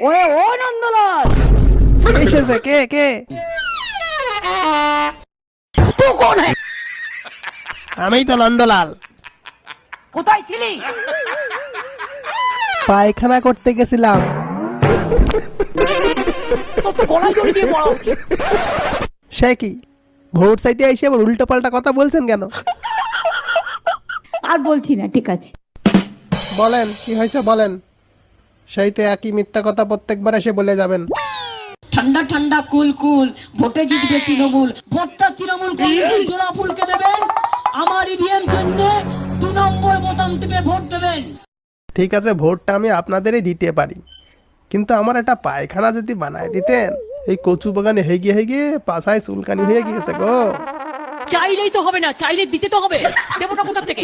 ওরে ও নন্দলাল! এসেছে কে কে? তু কোন আমি তো নন্দলাল। কোথায় ছিলি? পায়খানা করতে গেছিলাম। তোর তো গলায় দড়ি দিয়ে পড়া উচিত। সে কি? ভোট সাইডে এসে আবার উল্টো পাল্টা কথা বলছেন কেন? আর বলছি না ঠিক আছে। বলেন কি হয়েছে বলেন। সেই তো একই মিথ্যা কথা প্রত্যেকবার এসে বলে যাবেন। ঠান্ডা ঠান্ডা কুল কুল ভোটে জিতবে তৃণমূল। ভোটটা তৃণমূল কংগ্রেসের জোড়া ফুলকে দেবেন। আমার ইভিএম কেন্দ্রে দু নম্বর বোতাম টিপে ভোট দেবেন। ঠিক আছে ভোটটা আমি আপনাদেরই দিতে পারি। কিন্তু আমার একটা পায়খানা যদি বানায় দিতেন এই কচু বাগানে হেগে হেগে পাশায় চুলকানি হয়ে গিয়েছে গো। চাইলেই তো হবে না চাইলে দিতে তো হবে। দেবো না কোথা থেকে?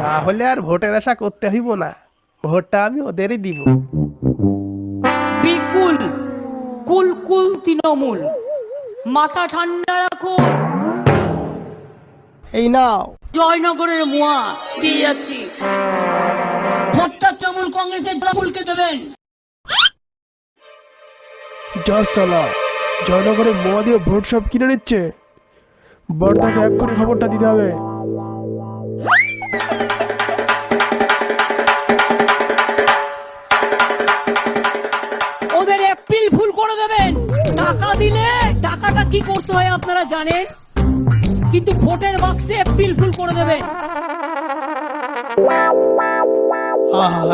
তাহলে আর ভোটের আশা করতে হইব না। ভোটটা আমি ওদেরই দিব। বিকুল কুল কুল তৃণমূল। মাথা ঠান্ডা রাখো। এই নাও। জয়নগরের মোয়া দিয়ে যাচ্ছি। ভোটটা তৃণমূল কংগ্রেসের ফুলকে দেবেন। জয় সালা জয়নগরে মোয়া দিয়ে ভোট সব কিনে নিচ্ছে। বর্দাকে এক করে খবরটা দিতে হবে। টাকা দিলে টাকাটা কি করতে হয় আপনারা জানেন? কিন্তু ভোটের বাক্সে এপ্রিল ফুল করে দেবেন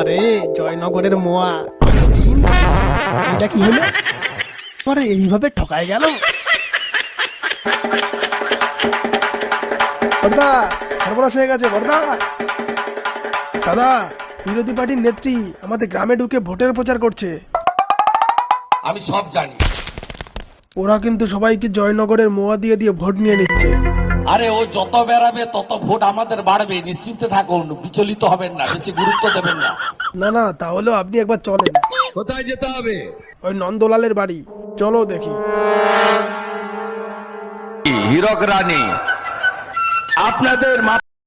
আরে জয়নগরের মোয়া। এটা কি হলো? পরে এইভাবে ঠকায় গেল? বর্দা সর্বনাশ হয়ে গেছে বর্দা দাদা বিরোধী পার্টির নেত্রী আমাদের গ্রামে ঢুকে ভোটের প্রচার করছে। আমি সব জানি। ওরা কিন্তু সবাইকে জয়নগরের মোয়া দিয়ে দিয়ে ভোট নিয়ে নিচ্ছে। আরে ও যত বেড়াবে তত ভোট আমাদের বাড়বে। নিশ্চিন্তে থাকুন বিচলিত হবেন না বেশি গুরুত্ব দেবেন না। না না তাহলেও আপনি একবার চলেন। কোথায় যেতে হবে? ওই নন্দলালের বাড়ি। চলো দেখি। হীরক রানী আপনাদের মাথা